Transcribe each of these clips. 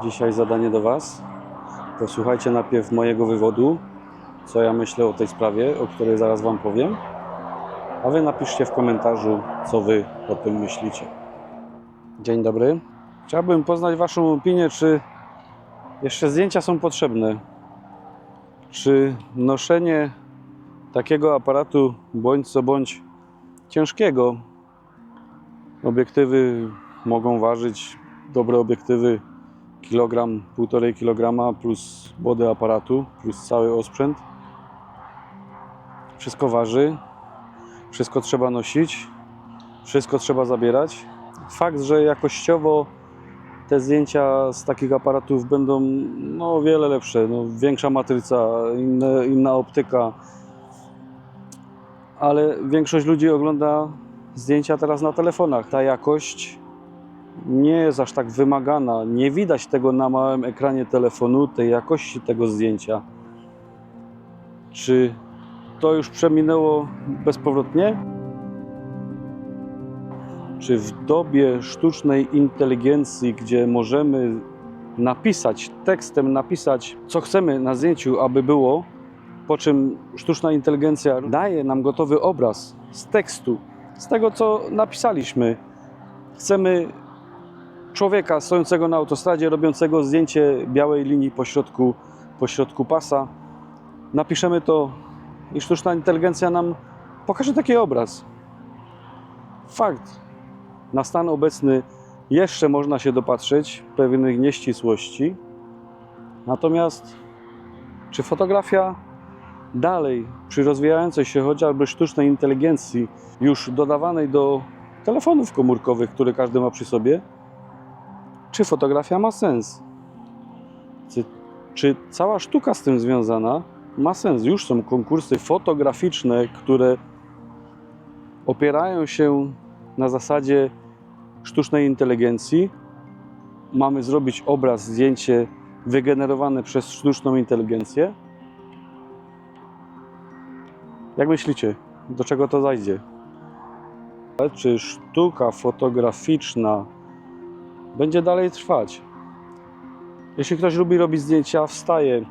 Dzisiaj zadanie do Was. Posłuchajcie najpierw mojego wywodu, co ja myślę o tej sprawie, o której zaraz Wam powiem. A Wy napiszcie w komentarzu, co Wy o tym myślicie. Dzień dobry. Chciałbym poznać Waszą opinię, czy jeszcze zdjęcia są potrzebne. Czy noszenie takiego aparatu bądź co bądź ciężkiego, obiektywy mogą ważyć, dobre obiektywy kilogram, półtorej kilograma plus body aparatu, plus cały osprzęt. Wszystko waży, wszystko trzeba nosić, wszystko trzeba zabierać. Fakt, że jakościowo te zdjęcia z takich aparatów będą no, o wiele lepsze. No, większa matryca, inne, inna optyka, ale większość ludzi ogląda zdjęcia teraz na telefonach. Ta jakość nie jest aż tak wymagana. Nie widać tego na małym ekranie telefonu, tej jakości tego zdjęcia. Czy to już przeminęło bezpowrotnie? Czy w dobie sztucznej inteligencji, gdzie możemy napisać, tekstem napisać, co chcemy na zdjęciu, aby było, po czym sztuczna inteligencja daje nam gotowy obraz z tekstu, z tego, co napisaliśmy. Chcemy człowieka stojącego na autostradzie, robiącego zdjęcie białej linii pośrodku, pośrodku pasa. Napiszemy to i sztuczna inteligencja nam pokaże taki obraz. Fakt. Na stan obecny jeszcze można się dopatrzeć pewnych nieścisłości. Natomiast czy fotografia dalej przy rozwijającej się chociażby sztucznej inteligencji, już dodawanej do telefonów komórkowych, które każdy ma przy sobie, czy fotografia ma sens? Czy, czy cała sztuka z tym związana ma sens? Już są konkursy fotograficzne, które opierają się na zasadzie sztucznej inteligencji. Mamy zrobić obraz, zdjęcie wygenerowane przez sztuczną inteligencję. Jak myślicie, do czego to zajdzie? Czy sztuka fotograficzna będzie dalej trwać. Jeśli ktoś lubi robić zdjęcia, wstaje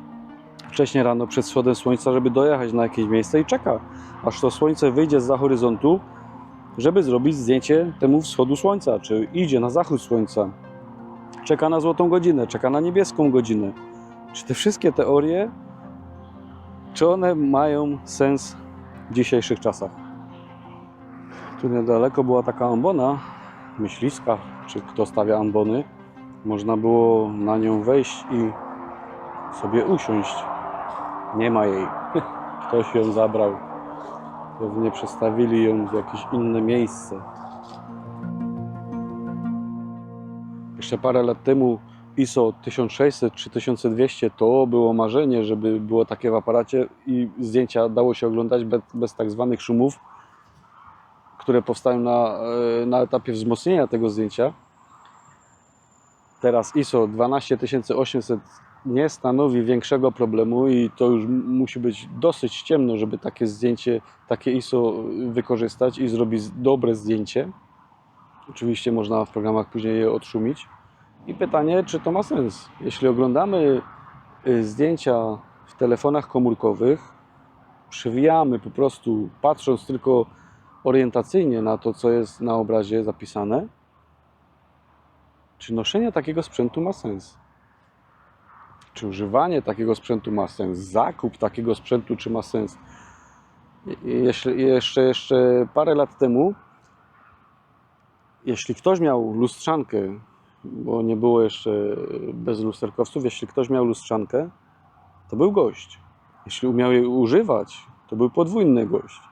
wcześnie rano przed wschodem słońca, żeby dojechać na jakieś miejsce i czeka, aż to słońce wyjdzie za horyzontu, żeby zrobić zdjęcie temu wschodu słońca, czy idzie na zachód słońca. Czeka na złotą godzinę, czeka na niebieską godzinę. Czy te wszystkie teorie, czy one mają sens w dzisiejszych czasach? Tu niedaleko była taka ambona, myśliska, czy kto stawia ambony, można było na nią wejść i sobie usiąść. Nie ma jej. Ktoś ją zabrał. Pewnie przestawili ją w jakieś inne miejsce. Jeszcze parę lat temu ISO 1600 czy 1200 to było marzenie, żeby było takie w aparacie i zdjęcia dało się oglądać bez, bez tak zwanych szumów które powstają na, e, na etapie wzmocnienia tego zdjęcia. Teraz ISO 12800 nie stanowi większego problemu i to już musi być dosyć ciemno, żeby takie zdjęcie, takie ISO wykorzystać i zrobić dobre zdjęcie. Oczywiście można w programach później je odszumić. I pytanie, czy to ma sens? Jeśli oglądamy y, zdjęcia w telefonach komórkowych, przewijamy po prostu, patrząc tylko orientacyjnie na to, co jest na obrazie zapisane, czy noszenie takiego sprzętu ma sens? Czy używanie takiego sprzętu ma sens? Zakup takiego sprzętu, czy ma sens? Jeśli, jeszcze, jeszcze parę lat temu, jeśli ktoś miał lustrzankę, bo nie było jeszcze bez lusterkowców, jeśli ktoś miał lustrzankę, to był gość. Jeśli umiał jej używać, to był podwójny gość.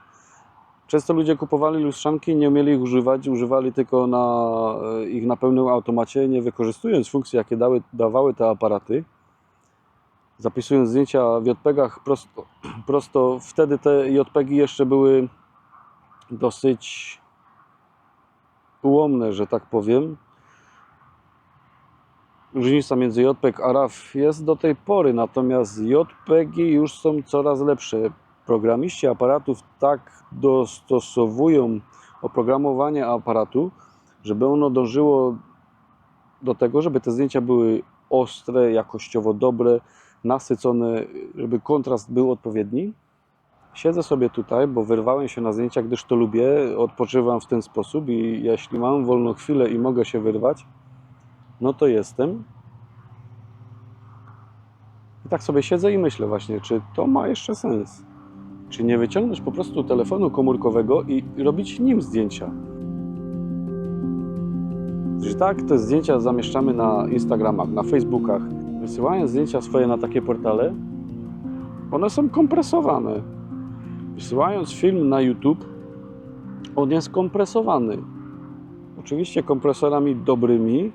Często ludzie kupowali lustrzanki, nie umieli ich używać, używali tylko na, e, ich na pełnym automacie, nie wykorzystując funkcji, jakie dały, dawały te aparaty. Zapisując zdjęcia w JPEGach prosto, prosto, wtedy te JPEGi jeszcze były dosyć ułomne, że tak powiem. Różnica między JPEG a RAW jest do tej pory, natomiast JPEGi już są coraz lepsze programiści aparatów tak dostosowują oprogramowanie aparatu, żeby ono dążyło do tego, żeby te zdjęcia były ostre, jakościowo dobre, nasycone, żeby kontrast był odpowiedni. Siedzę sobie tutaj, bo wyrwałem się na zdjęcia, gdyż to lubię, odpoczywam w ten sposób i jeśli mam wolną chwilę i mogę się wyrwać, no to jestem. I tak sobie siedzę i myślę właśnie, czy to ma jeszcze sens. Czy nie wyciągnąć po prostu telefonu komórkowego i robić nim zdjęcia. Że tak, te zdjęcia zamieszczamy na Instagramach, na Facebookach. Wysyłając zdjęcia swoje na takie portale, one są kompresowane. Wysyłając film na YouTube, on jest kompresowany. Oczywiście kompresorami dobrymi,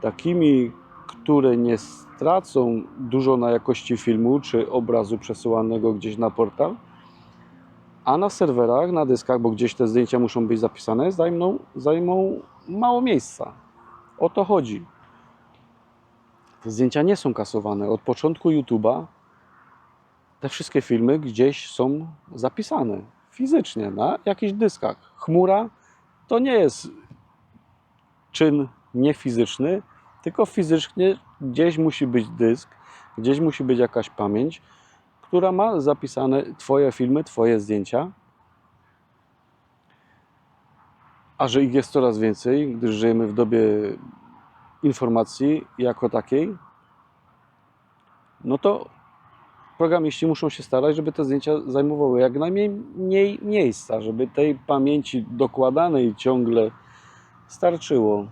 takimi, które nie stracą dużo na jakości filmu czy obrazu przesyłanego gdzieś na portal, a na serwerach, na dyskach, bo gdzieś te zdjęcia muszą być zapisane, zajmą, zajmą mało miejsca. O to chodzi. Te zdjęcia nie są kasowane. Od początku YouTube'a te wszystkie filmy gdzieś są zapisane fizycznie na jakichś dyskach. Chmura to nie jest czyn niefizyczny, tylko fizycznie gdzieś musi być dysk, gdzieś musi być jakaś pamięć, która ma zapisane Twoje filmy, Twoje zdjęcia. A że ich jest coraz więcej, gdyż żyjemy w dobie informacji jako takiej, no to programiści muszą się starać, żeby te zdjęcia zajmowały jak najmniej mniej miejsca, żeby tej pamięci dokładanej ciągle starczyło.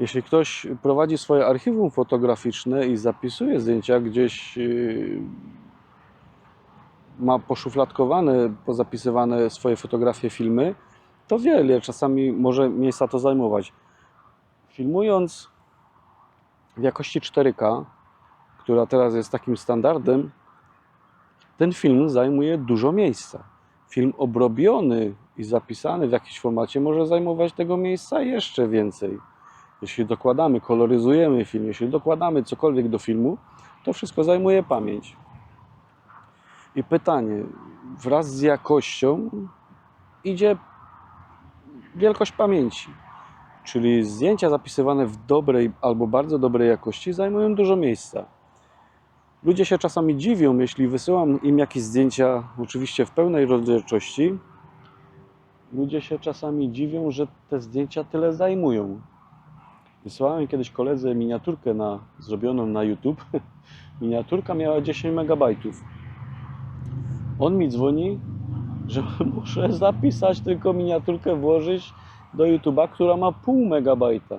Jeśli ktoś prowadzi swoje archiwum fotograficzne i zapisuje zdjęcia gdzieś, yy, ma poszufladkowane, pozapisywane swoje fotografie, filmy, to wie, ile czasami może miejsca to zajmować. Filmując w jakości 4K, która teraz jest takim standardem, ten film zajmuje dużo miejsca. Film obrobiony i zapisany w jakimś formacie może zajmować tego miejsca jeszcze więcej. Jeśli dokładamy, koloryzujemy film, jeśli dokładamy cokolwiek do filmu, to wszystko zajmuje pamięć. I pytanie, wraz z jakością idzie wielkość pamięci. Czyli zdjęcia zapisywane w dobrej albo bardzo dobrej jakości zajmują dużo miejsca. Ludzie się czasami dziwią, jeśli wysyłam im jakieś zdjęcia, oczywiście w pełnej rozdzielczości. Ludzie się czasami dziwią, że te zdjęcia tyle zajmują. Wysyłałem kiedyś koledze miniaturkę na, zrobioną na YouTube. Miniaturka miała 10 MB. On mi dzwoni, że muszę zapisać tylko miniaturkę, włożyć do YouTube'a, która ma pół megabajta.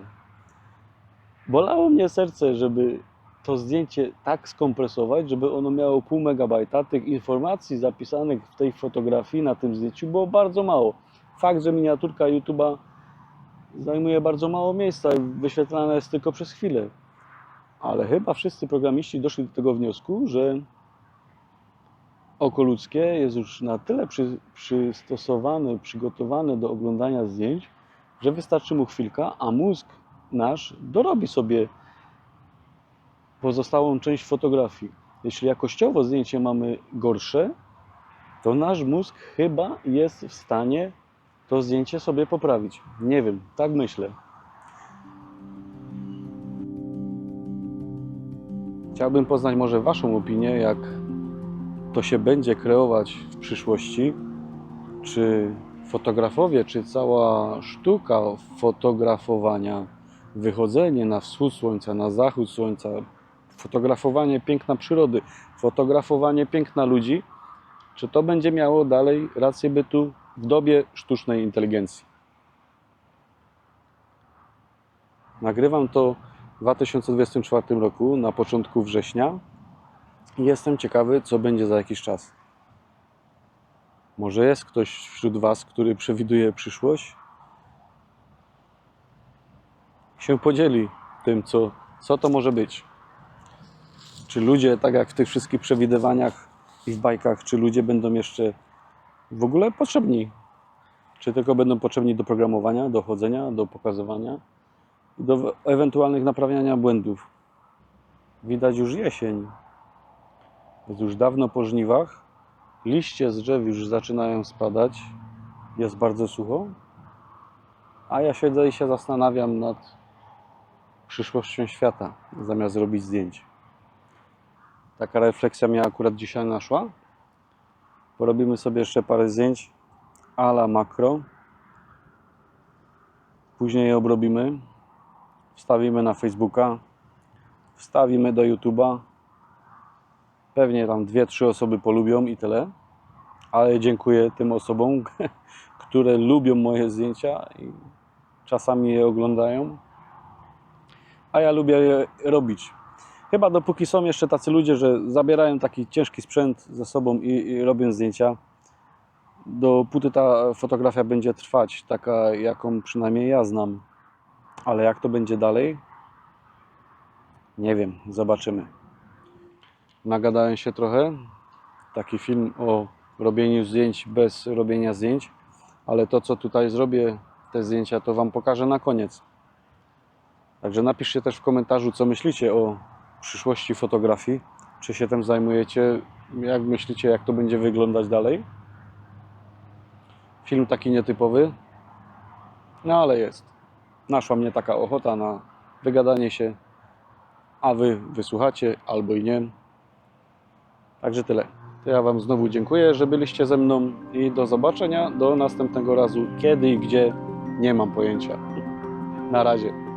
Bolało mnie serce, żeby to zdjęcie tak skompresować, żeby ono miało pół megabajta. Tych informacji zapisanych w tej fotografii na tym zdjęciu było bardzo mało. Fakt, że miniaturka YouTube'a zajmuje bardzo mało miejsca i wyświetlana jest tylko przez chwilę. Ale chyba wszyscy programiści doszli do tego wniosku, że oko ludzkie jest już na tyle przy, przystosowane, przygotowane do oglądania zdjęć, że wystarczy mu chwilka, a mózg nasz dorobi sobie pozostałą część fotografii. Jeśli jakościowo zdjęcie mamy gorsze, to nasz mózg chyba jest w stanie to zdjęcie sobie poprawić. Nie wiem, tak myślę. Chciałbym poznać może Waszą opinię, jak to się będzie kreować w przyszłości. Czy fotografowie, czy cała sztuka fotografowania, wychodzenie na wschód słońca, na zachód słońca, fotografowanie piękna przyrody, fotografowanie piękna ludzi, czy to będzie miało dalej rację bytu w dobie sztucznej inteligencji? Nagrywam to w 2024 roku, na początku września i jestem ciekawy, co będzie za jakiś czas. Może jest ktoś wśród Was, który przewiduje przyszłość? Się podzieli tym, co, co to może być. Czy ludzie, tak jak w tych wszystkich przewidywaniach i w bajkach, czy ludzie będą jeszcze w ogóle potrzebni? Czy tylko będą potrzebni do programowania, do chodzenia, do pokazywania do ewentualnych naprawiania błędów? Widać już jesień. Jest już dawno po żniwach. Liście z drzew już zaczynają spadać. Jest bardzo sucho. A ja siedzę i się zastanawiam nad przyszłością świata, zamiast robić zdjęć. Taka refleksja mnie akurat dzisiaj naszła. Porobimy sobie jeszcze parę zdjęć ala makro. Później je obrobimy. Wstawimy na Facebooka. Wstawimy do YouTube'a. Pewnie tam dwie, trzy osoby polubią i tyle. Ale dziękuję tym osobom, które lubią moje zdjęcia i czasami je oglądają. A ja lubię je robić. Chyba dopóki są jeszcze tacy ludzie, że zabierają taki ciężki sprzęt ze sobą i, i robią zdjęcia, dopóty ta fotografia będzie trwać, taka jaką przynajmniej ja znam. Ale jak to będzie dalej? Nie wiem, zobaczymy. Nagadałem się trochę. Taki film o robieniu zdjęć bez robienia zdjęć, ale to co tutaj zrobię, te zdjęcia, to Wam pokażę na koniec. Także napiszcie też w komentarzu, co myślicie o przyszłości fotografii. Czy się tym zajmujecie? Jak myślicie, jak to będzie wyglądać dalej? Film taki nietypowy, no ale jest. Naszła mnie taka ochota na wygadanie się, a Wy wysłuchacie albo i nie. Także tyle. To ja Wam znowu dziękuję, że byliście ze mną i do zobaczenia do następnego razu. Kiedy i gdzie, nie mam pojęcia. Na razie.